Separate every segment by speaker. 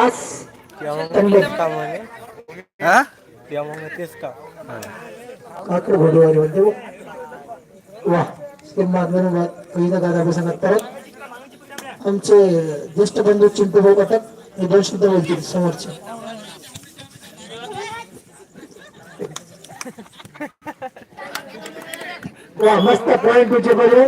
Speaker 1: आकाश तंडे काकड घोडेवारी म्हणते वा। धन्यवाद धन्यवाद पहिला दादा परत आमचे ज्येष्ठ बंधू चिंटू भाऊ कटक हे दोन शब्द बोलतील समोरचे वा मस्त पॉइंट तुझे बघू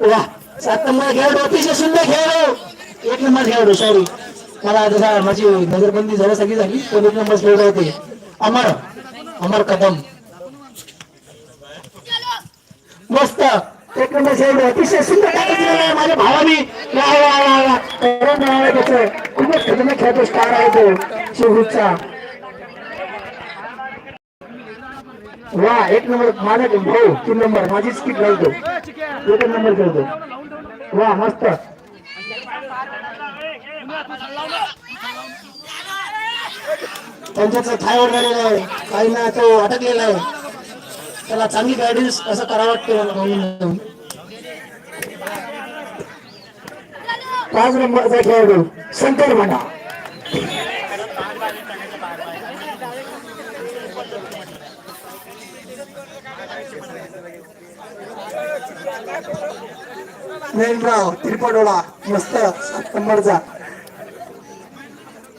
Speaker 1: वा. सात नंबर खेळाडू अतिशय सुंदर खेळाडू. एक नंबर खेळाडू सॉरी मला जसा माझी नजरबंदी झाला सगळी झाली तो एक नंबर खेळाडू होते अमर. अमर कदम. मस्त. एक नंबर खेळाडू अतिशय सुंदर आहे माझ्या भावानी. खूपच खतरनाक खेळतो स्टार आहे तो शिवचा वा एक नंबर माझा भाऊ हो, तीन नंबर. माझी स्किट लावतो एक नंबर खेळतो. वा मस्त. त्यांच्याच थायवर झालेला आहे. काहींना तो अटकलेला आहे. त्याला चांगली गायडन्स असं करावं वाटतं पाच नंबरचा खेळाडू शंकर म्हणा नयनराव त्रिपडोळा मस्त. सात नंबरचा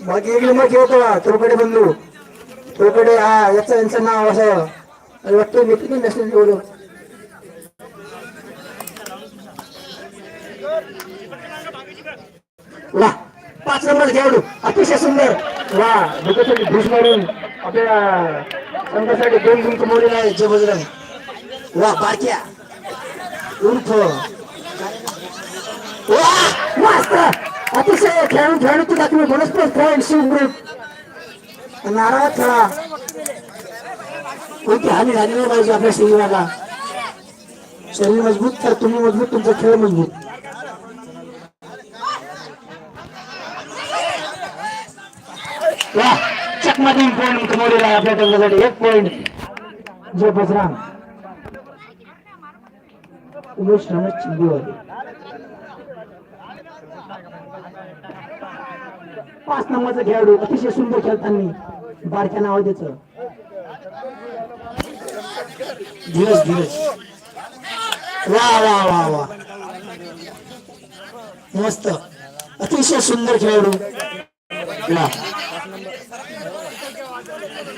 Speaker 1: बाकी एक नंबर खेळतो तुरकडे बंधू. तोकडे हा याचं यांचं नाव असं. अरे वाटतं मी किती नसेल एवढं वा पाच नंबर खेळाडू. अतिशय सुंदर. वा दुखासाठी घुस मारून आपल्या संघासाठी दोन गुण कमवलेला आहे जय बजरंग वा बारक्या. उर्फ मस्त. अतिशय खेळून खेळून तुला तुम्ही फ्रेंड शिव ग्रुप नारायण खेळा. कोणती हानी झाली नाही पाहिजे आपल्या शरीराला? शरीर मजबूत तर तुम्ही मजबूत तुमचा खेळ मजबूत. वा तीन पॉईंट कमवलेला आहे आपल्या टंगासाठी. एक पॉईंट जय बजरांग उमेश रमेश चिंदीवाले पाच नंबरचा खेळाडू अतिशय सुंदर खेळताना बारक्या नाव आहे धीरज धीरज. वा वा वा वा. मस्त. अतिशय सुंदर खेळाडू. वा.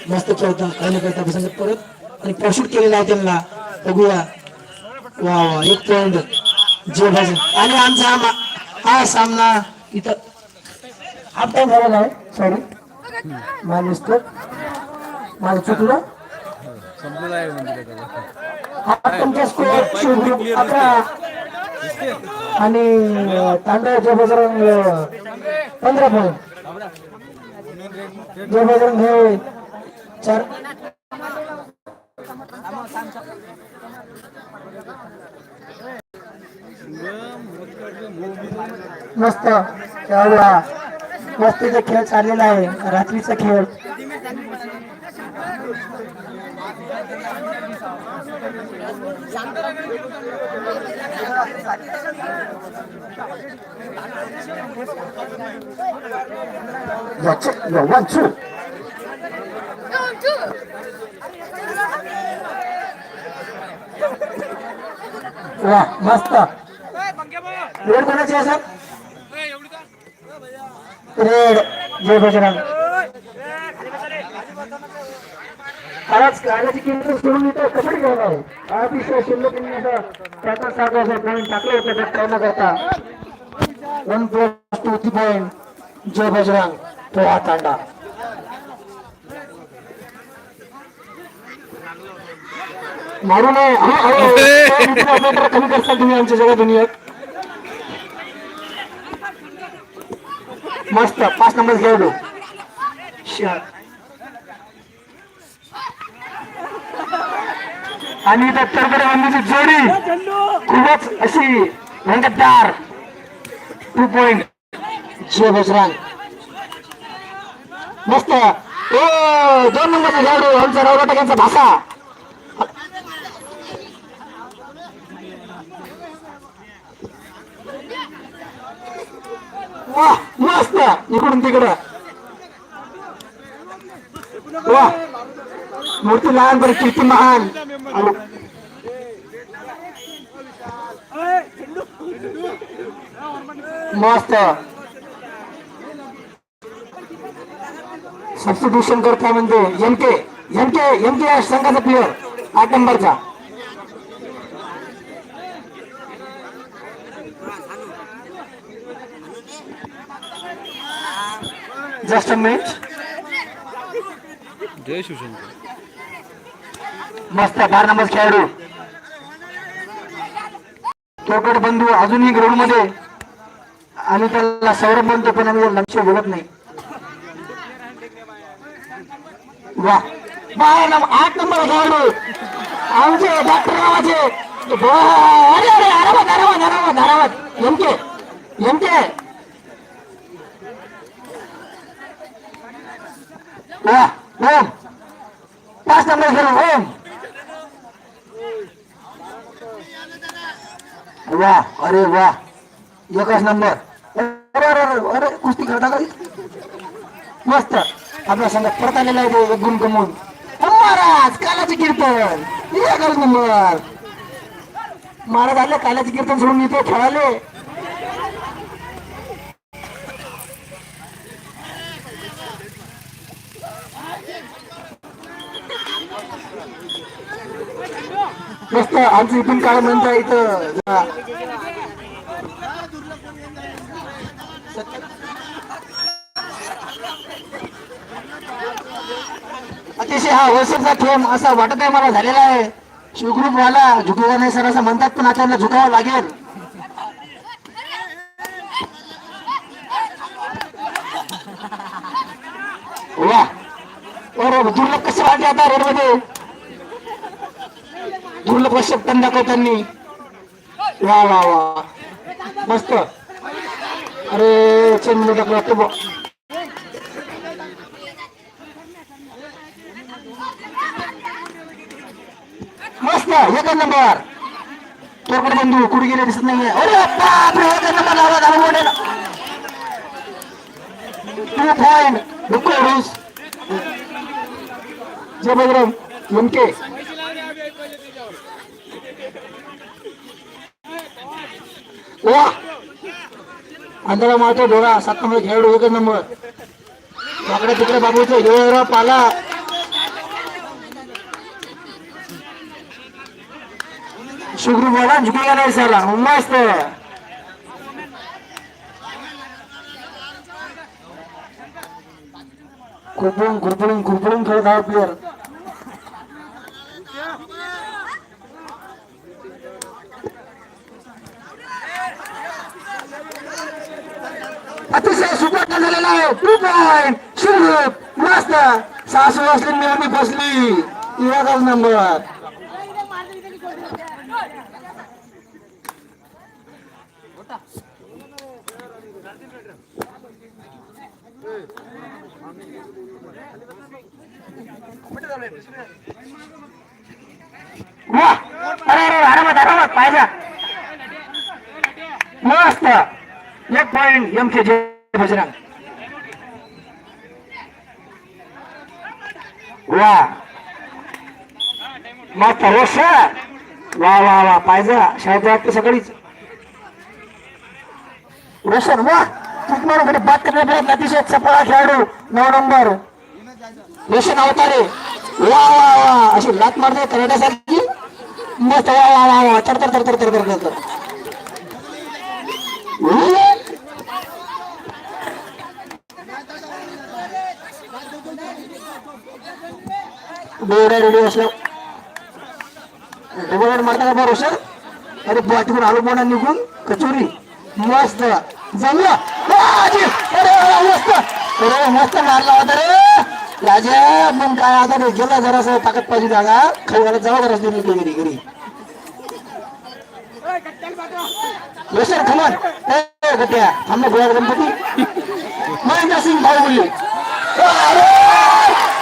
Speaker 1: मस्त खेळता. काही करता परत. आणि प्रशूट केलेला आहे त्यांना. बघूया. वा वा एक पॉइंट जय भजन आणि आमचा हा हा सामना इथं. हाफ झालेला आहे सॉरी माय मिस्टेक माझं चुकलं. हाफ स्कोर अकरा आणि तांडव जय बजरंग पंधरा पॉईंट जय बजरंग हे चार मस्त खेळाडू हा मस्तीचा खेळ चाललेला आहे. रात्रीचा खेळ. Yeah, check, वा मस्त. वेळ कोणाची आहे सर रेड जय बजरंग आज गाण्याची किंमत सोडून इथं कबड्डी घेऊन आहे अतिशय शिल्लक त्याचा साधा असं पॉईंट टाकलं होतं त्यात काय न करता one plus two three point Jai Bajrang तो हा तांडा मारू नये हा, हा, कमी करसाल तुम्ही आमच्या जगा दुनियेत मस्त पाच नंबर घेऊ श- आणि तरकडे बंदूची जोडी. खूपच अशी रंगतदार टू पॉइंट जे बजरंग मस्त. ओ दोन नंबरचा खेळाडू आमचा रावला यांचा भाषा वा मस्त. इकडून तिकडं. वा. मूर्ती लहान बरं किती महान. आणि मस्त. सबस्टिट्यूशन करता म्हणजे एम के एम के संघाचा प्लेअर आठ नंबरचा just a minute
Speaker 2: Jai Shivshankar
Speaker 1: मस्त बारा नंबर खेळाडू. तोकड बंधू अजूनही ग्राउंडमध्ये. आणि त्याला सौरभ म्हणतो पण आम्ही लक्ष बोलत नाही. वा. नंबर आठ नंबर खेळाडू. आमचे डॉक्टर नावाचे. अरे अरे आरामात आरामात आरामात आरामात. एमके एमके वा ओम पाच नंबर खेळून ओम हो. वा अरे वा. एकच नंबर. अरे अरे अरे अरे कुस्ती खेळता का? मस्त. आपल्या संघात परत आलेला आहे तो एक गुण कमवून हो, महाराज कालाचे कीर्तन. एकच नंबर. महाराज आले कालाचे कीर्तन सोडून इथे खेळाले मस्त आमचं इथून काय म्हणता इथं? अतिशय हा वरसरचा थेंब असा वाटत आहे मला झालेला आहे. शिवग्रुप वाला झुकेगा नाही सर असं म्हणतात पण आता त्यांना झुकावं लागेल. वा. बरोबर दुर्लभ कसं वाटले आता रेडमध्ये. मध्ये दुर्लभ शक्तन दाखवतानी वा वा वा. मस्त. अरे चेंडू टाकला तो बघ. मस्त एक नंबर. तोरकड बंधू कुठे गेले दिसत नाहीये. अरे बापरे एक नंबर लावा झाला मोठे टू पॉइंट नको रुस जय बजरंग एमके वा. आंधळा मारतो डोळा सात नंबर खेळाडू एकच नंबर वाकडे तिकडे बाबूचं हिरवा पाला. शुक्र बोला झुकेगा नाही साला. मस्त. खुरपळून खुरपळून खुरपळून खेळत हा प्लेअर अतिशय सुपर झालेला आहे. टू पॉइंट शिरूप मस्त सासू असली मी बसली. एकच नंबर अरे अरे आरामात आरामात. पाहिजे मस्त एक पॉइंट एम के जे बजरंग वा. मस्त. रोष. वा वा वा. पाहिजे. शाळेत वाटतं सकाळीच रोशन वा. मारून बात करण्या पर्यंत अतिशय चपळा खेळाडू. नऊ नंबर. रोशन अवतारे. वा वा वा. अशी लात मारते करण्यासारखी. मस्त. वा वा वा वा. तर तर तर तर तर तर तर बेवड्या रेडिओ असलं डबल मारता का बरं सर अरे बुवा तिकडून आलो बोना निघून कचोरी मस्त जमलं बाजी! अरे अरे, मस्त अरे मस्त मारला होता रे राजा मग काय आता रे गेला जरासं ताकद पाहिजे जागा खाली जावा जरा घरी घरी घरी सर खमन ए गट्या थांब गोळा गणपती महेंद्र सिंग बाहुबली अरे अरे,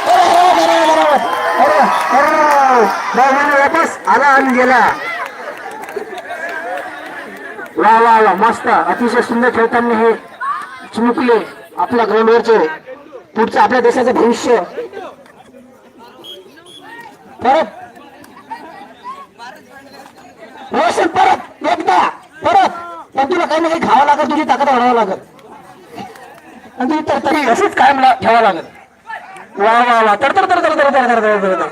Speaker 1: अरे, अरे, अरे, अरे, बाहुबली वापस आला आणि गेला. वा वा वा मस्त. अतिशय सुंदर खेळताना हे चिमुकले आपल्या ग्राउंडवरचे पुढचं आपल्या देशाचं भविष्य. परत. रोशन परत. एकदा. परत. पण तुला काही ना काही खावं लागत तुझी ताकद वाढावं लागत आणि तुझी तर तरी अशीच कायम ठेवावं लागत वा वा वा. तर तर तर तर तर तर तर तर तर.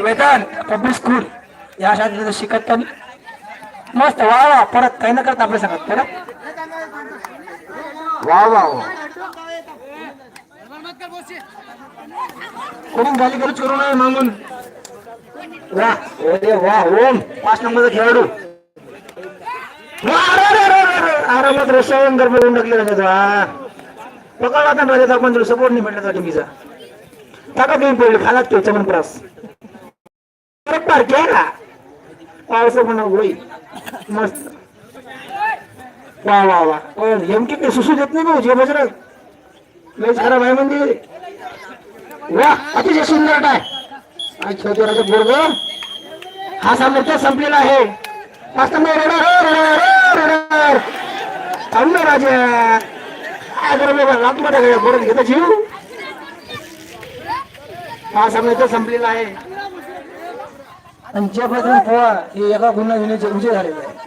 Speaker 1: वेदांत पब्लिक स्कूल या शाळेत शिकत पण मस्त. वा वा. परत काही न करत आपल्या सांगत परत. वा वा वा. कोणी गाली गलीच करू नये मागून? वा वा ओम. पाच नंबरचा खेळाडू. वा, अरे, आरामात रस्त्यावरून गरम होऊन टाकलेला त्याचा पकडला आता माझ्या आपण तुला सपोर्ट नाही भेटला टीमचा टाका तुम्ही पडले खालात तो चमन प्रास. परत पार केला पावसा म्हणा होई मस्त. वा वा वा. पण एम के सुसू देत नाही भाऊ जे बजरंग. लयच खराब आहे म्हणजे वा अतिशय सुंदर टाय आणि छोटे बोर्ग हा सामना संपलेला आहे. पाच नंबर रडार, रडार, रडार. चांगलं राजा काय करू बाबा आतमध्ये बोर्ड घेता जीव. हा सामना तर संपलेला आहे. आणि पोहा हे एका गुन्हा विण्याचे विजय झालेले आहे.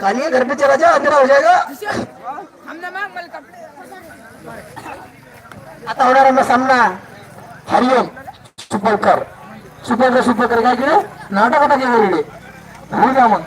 Speaker 1: खाली घर पे चला जाओ अंधेरा हो जाएगा आता होणार सामना हरिओम सुपरकर सुपरला सुपर काय केलं नाटकात गेले होईल मग